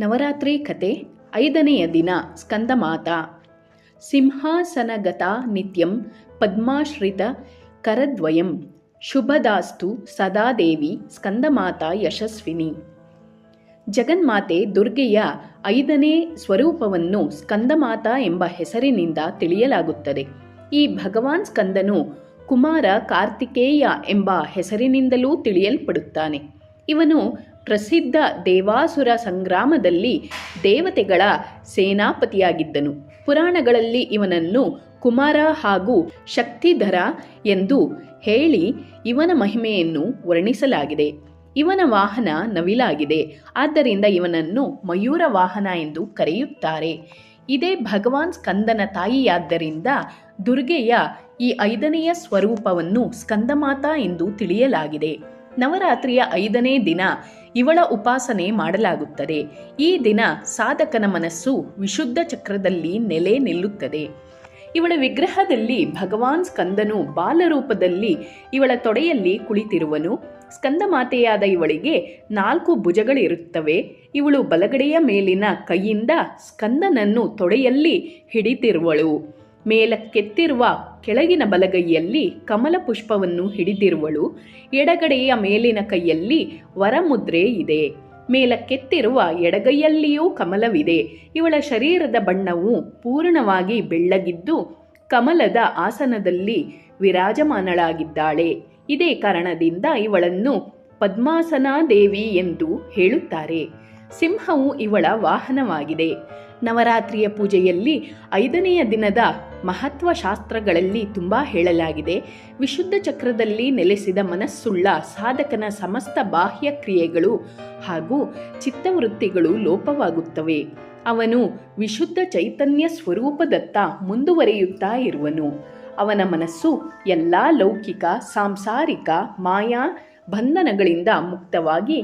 ನವರಾತ್ರಿ ಕತೆ ಐದನೆಯ ದಿನ ಸ್ಕಂದಮಾತ. ಸಿಂಹಾಸನಗತ ನಿತ್ಯಂ ಪದ್ಮಾಶ್ರಿತ ಕರದ್ವಯಂ. ಶುಭದಾಸ್ತು ಸದಾ ದೇವಿ ಸ್ಕಂದಮಾತ ಯಶಸ್ವಿನಿ. ಜಗನ್ಮಾತೆ ದುರ್ಗೆಯ ಐದನೇ ಸ್ವರೂಪವನ್ನು ಸ್ಕಂದಮಾತ ಎಂಬ ಹೆಸರಿನಿಂದ ತಿಳಿಯಲಾಗುತ್ತದೆ. ಈ ಭಗವಾನ್ ಸ್ಕಂದನು ಕುಮಾರ ಕಾರ್ತಿಕೇಯ ಎಂಬ ಹೆಸರಿನಿಂದಲೂ ತಿಳಿಯಲ್ಪಡುತ್ತಾನೆ. ಇವನು ಪ್ರಸಿದ್ಧ ದೇವಾಸುರ ಸಂಗ್ರಾಮದಲ್ಲಿ ದೇವತೆಗಳ ಸೇನಾಪತಿಯಾಗಿದ್ದನು. ಪುರಾಣಗಳಲ್ಲಿ ಇವನನ್ನು ಕುಮಾರ ಹಾಗೂ ಶಕ್ತಿಧರ ಎಂದು ಹೇಳಿ ಇವನ ಮಹಿಮೆಯನ್ನು ವರ್ಣಿಸಲಾಗಿದೆ. ಇವನ ವಾಹನ ನವಿಲಾಗಿದೆ. ಆದ್ದರಿಂದ ಇವನನ್ನು ಮಯೂರ ವಾಹನ ಎಂದು ಕರೆಯುತ್ತಾರೆ. ಇದೇ ಭಗವಾನ್ ಸ್ಕಂದನ ತಾಯಿಯಾದ್ದರಿಂದ ದುರ್ಗೆಯ ಈ ಐದನೆಯ ಸ್ವರೂಪವನ್ನು ಸ್ಕಂದಮಾತಾ ಎಂದು ತಿಳಿಯಲಾಗಿದೆ. ನವರಾತ್ರಿಯ ಐದನೇ ದಿನ ಇವಳ ಉಪಾಸನೆ ಮಾಡಲಾಗುತ್ತದೆ. ಈ ದಿನ ಸಾಧಕನ ಮನಸ್ಸು ವಿಶುದ್ಧ ಚಕ್ರದಲ್ಲಿ ನೆಲೆ ನಿಲ್ಲುತ್ತದೆ. ಇವಳ ವಿಗ್ರಹದಲ್ಲಿ ಭಗವಾನ್ ಸ್ಕಂದನು ಬಾಲರೂಪದಲ್ಲಿ ಇವಳ ತೊಡೆಯಲ್ಲಿ ಕುಳಿತಿರುವನು. ಸ್ಕಂದ ಮಾತೆಯಾದ ಇವಳಿಗೆ ನಾಲ್ಕು ಭುಜಗಳಿರುತ್ತವೆ. ಇವಳು ಬಲಗಡೆಯ ಮೇಲಿನ ಕೈಯಿಂದ ಸ್ಕಂದನನ್ನು ತೊಡೆಯಲ್ಲಿ ಹಿಡಿದಿರುವಳು. ಮೇಲಕ್ಕೆತ್ತಿರುವ ಕೆಳಗಿನ ಬಲಗೈಯಲ್ಲಿ ಕಮಲ ಪುಷ್ಪವನ್ನು ಹಿಡಿದಿರುವಳು, ಎಡಗಡೆಯ ಮೇಲಿನ ಕೈಯಲ್ಲಿ ವರಮುದ್ರೆ ಇದೆ. ಮೇಲಕ್ಕೆತ್ತಿರುವ ಎಡಗೈಯಲ್ಲಿಯೂ ಕಮಲವಿದೆ. ಇವಳ ಶರೀರದ ಬಣ್ಣವು ಪೂರ್ಣವಾಗಿ ಬೆಳ್ಳಗಿದ್ದು ಕಮಲದ ಆಸನದಲ್ಲಿ ವಿರಾಜಮಾನಳಾಗಿದ್ದಾಳೆ. ಇದೇ ಕಾರಣದಿಂದ ಇವಳನ್ನು ಪದ್ಮಾಸನಾ ದೇವಿ ಎಂದು ಹೇಳುತ್ತಾರೆ. ಸಿಂಹವು ಇವಳ ವಾಹನವಾಗಿದೆ. ನವರಾತ್ರಿಯ ಪೂಜೆಯಲ್ಲಿ ಐದನೆಯ ದಿನದ ಮಹತ್ವ ಶಾಸ್ತ್ರಗಳಲ್ಲಿ ತುಂಬ ಹೇಳಲಾಗಿದೆ. ವಿಶುದ್ಧ ಚಕ್ರದಲ್ಲಿ ನೆಲೆಸಿದ ಮನಸ್ಸುಳ್ಳ ಸಾಧಕನ ಸಮಸ್ತ ಬಾಹ್ಯ ಕ್ರಿಯೆಗಳು ಹಾಗೂ ಚಿತ್ತವೃತ್ತಿಗಳು ಲೋಪವಾಗುತ್ತವೆ. ಅವನು ವಿಶುದ್ಧ ಚೈತನ್ಯ ಸ್ವರೂಪದತ್ತ ಮುಂದುವರಿಯುತ್ತಾ ಇರುವನು. ಅವನ ಮನಸ್ಸು ಎಲ್ಲ ಲೌಕಿಕ, ಸಾಂಸಾರಿಕ, ಮಾಯಾ ಬಂಧನಗಳಿಂದ ಮುಕ್ತವಾಗಿ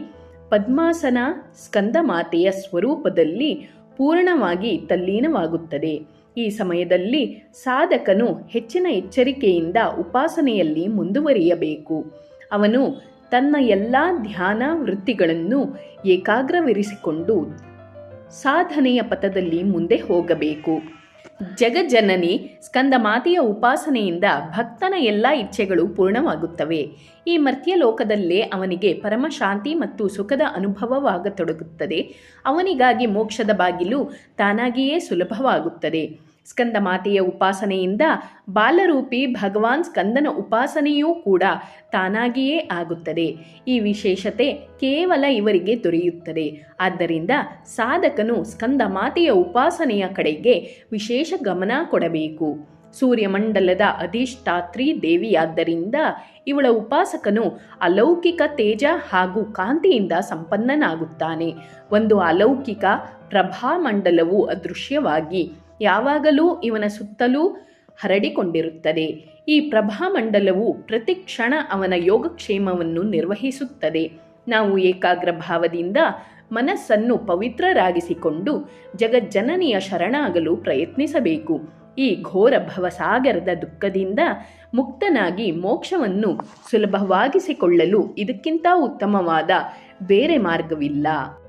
ಪದ್ಮಾಸನ ಸ್ಕಂದಮಾತೆಯ ಸ್ವರೂಪದಲ್ಲಿ ಪೂರ್ಣವಾಗಿ ತಲ್ಲೀನವಾಗುತ್ತದೆ. ಈ ಸಮಯದಲ್ಲಿ ಸಾಧಕನು ಹೆಚ್ಚಿನ ಎಚ್ಚರಿಕೆಯಿಂದ ಉಪಾಸನೆಯಲ್ಲಿ ಮುಂದುವರಿಯಬೇಕು. ಅವನು ತನ್ನ ಎಲ್ಲ ಧ್ಯಾನ ವೃತ್ತಿಗಳನ್ನು ಏಕಾಗ್ರವಿರಿಸಿಕೊಂಡು ಸಾಧನೆಯ ಪಥದಲ್ಲಿ ಮುಂದೆ ಹೋಗಬೇಕು. ಜಗಜ್ಜನನಿ ಸ್ಕಂದಮಾತೆಯ ಉಪಾಸನೆಯಿಂದ ಭಕ್ತನ ಎಲ್ಲ ಇಚ್ಛೆಗಳು ಪೂರ್ಣವಾಗುತ್ತವೆ. ಈ ಮರ್ತ್ಯ ಲೋಕದಲ್ಲೇ ಅವನಿಗೆ ಪರಮಶಾಂತಿ ಮತ್ತು ಸುಖದ ಅನುಭವವಾಗತೊಡಗುತ್ತದೆ. ಅವನಿಗಾಗಿ ಮೋಕ್ಷದ ಬಾಗಿಲು ತಾನಾಗಿಯೇ ಸುಲಭವಾಗುತ್ತದೆ. ಸ್ಕಂದಮಾತೆಯ ಉಪಾಸನೆಯಿಂದ ಬಾಲರೂಪಿ ಭಗವಾನ್ ಸ್ಕಂದನ ಉಪಾಸನೆಯೂ ಕೂಡ ತಾನಾಗಿಯೇ ಆಗುತ್ತದೆ. ಈ ವಿಶೇಷತೆ ಕೇವಲ ಇವರಿಗೆ ದೊರೆಯುತ್ತದೆ. ಆದ್ದರಿಂದ ಸಾಧಕನು ಸ್ಕಂದ ಮಾತೆಯ ಉಪಾಸನೆಯ ಕಡೆಗೆ ವಿಶೇಷ ಗಮನ ಕೊಡಬೇಕು. ಸೂರ್ಯಮಂಡಲದ ಅಧಿಷ್ಠಾತ್ರಿ ದೇವಿಯಾದ್ದರಿಂದ ಇವಳ ಉಪಾಸಕನು ಅಲೌಕಿಕ ತೇಜ ಹಾಗೂ ಕಾಂತಿಯಿಂದ ಸಂಪನ್ನನಾಗುತ್ತಾನೆ. ಒಂದು ಅಲೌಕಿಕ ಪ್ರಭಾಮಂಡಲವು ಅದೃಶ್ಯವಾಗಿ ಯಾವಾಗಲೂ ಇವನ ಸುತ್ತಲೂ ಹರಡಿಕೊಂಡಿರುತ್ತದೆ. ಈ ಪ್ರಭಾಮಂಡಲವು ಪ್ರತಿ ಕ್ಷಣ ಅವನ ಯೋಗಕ್ಷೇಮವನ್ನು ನಿರ್ವಹಿಸುತ್ತದೆ. ನಾವು ಏಕಾಗ್ರ ಭಾವದಿಂದ ಮನಸ್ಸನ್ನು ಪವಿತ್ರರಾಗಿಸಿಕೊಂಡು ಜಗಜ್ಜನನಿಯ ಶರಣಾಗಲು ಪ್ರಯತ್ನಿಸಬೇಕು. ಈ ಘೋರ ಭವಸಾಗರದ ದುಃಖದಿಂದ ಮುಕ್ತನಾಗಿ ಮೋಕ್ಷವನ್ನು ಸುಲಭವಾಗಿಸಿಕೊಳ್ಳಲು ಇದಕ್ಕಿಂತ ಉತ್ತಮವಾದ ಬೇರೆ ಮಾರ್ಗವಿಲ್ಲ.